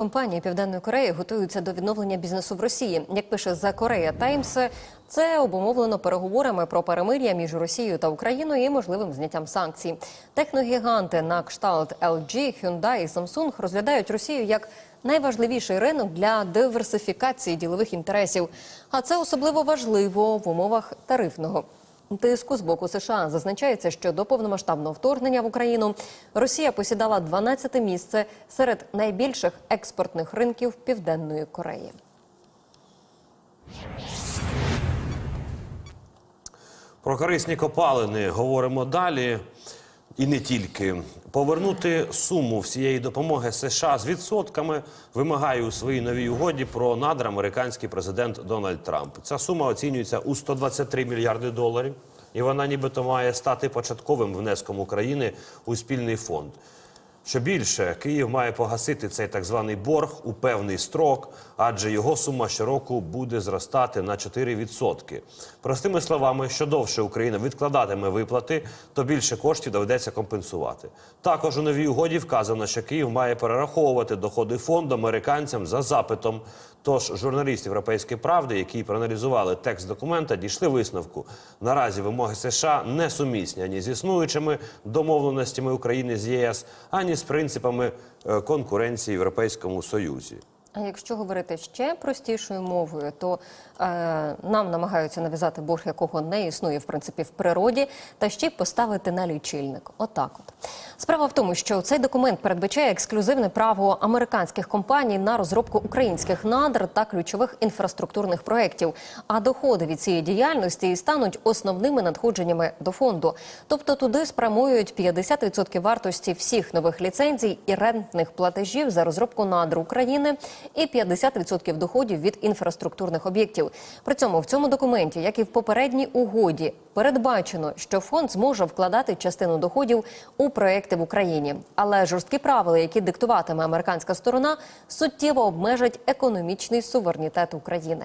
Компанії Південної Кореї готуються до відновлення бізнесу в Росії. Як пише The Korea Times, це обумовлено переговорами про перемир'я між Росією та Україною і можливим зняттям санкцій. Техногіганти на кшталт LG, Hyundai і Samsung розглядають Росію як найважливіший ринок для диверсифікації ділових інтересів. А це особливо важливо в умовах тарифного Тиску з боку США зазначається, що до повномасштабного вторгнення в Україну Росія посідала 12-те місце серед найбільших експортних ринків Південної Кореї. Про корисні копалини говоримо далі. І не тільки повернути суму всієї допомоги США з відсотками вимагає у своїй новій угоді про надр американський президент Дональд Трамп. Ця сума оцінюється у 123 мільярди доларів, і вона нібито має стати початковим внеском України у спільний фонд. Що більше, Київ має погасити цей так званий борг у певний строк, адже його сума щороку буде зростати на 4%. Простими словами, що довше Україна відкладатиме виплати, то більше коштів доведеться компенсувати. Також у новій угоді вказано, що Київ має перераховувати доходи фонду американцям за запитом. Тож журналісти Європейської правди, які проаналізували текст документа, дійшли висновку. Наразі вимоги США не сумісні ані з існуючими домовленостями України з ЄС, ані з принципами е, конкуренції в Європейському Союзі. А якщо говорити ще простішою мовою, то е, нам намагаються нав'язати борг, якого не існує в принципі в природі, та ще й поставити на лічильник. Отак, от справа в тому, що цей документ передбачає ексклюзивне право американських компаній на розробку українських надр та ключових інфраструктурних проєктів. А доходи від цієї діяльності стануть основними надходженнями до фонду. Тобто туди спрямують 50% вартості всіх нових ліцензій і рентних платежів за розробку надр України і 50% доходів від інфраструктурних об'єктів. При цьому в цьому документі, як і в попередній угоді, передбачено, що фонд зможе вкладати частину доходів у проекти в Україні. Але жорсткі правила, які диктуватиме американська сторона, суттєво обмежать економічний суверенітет України.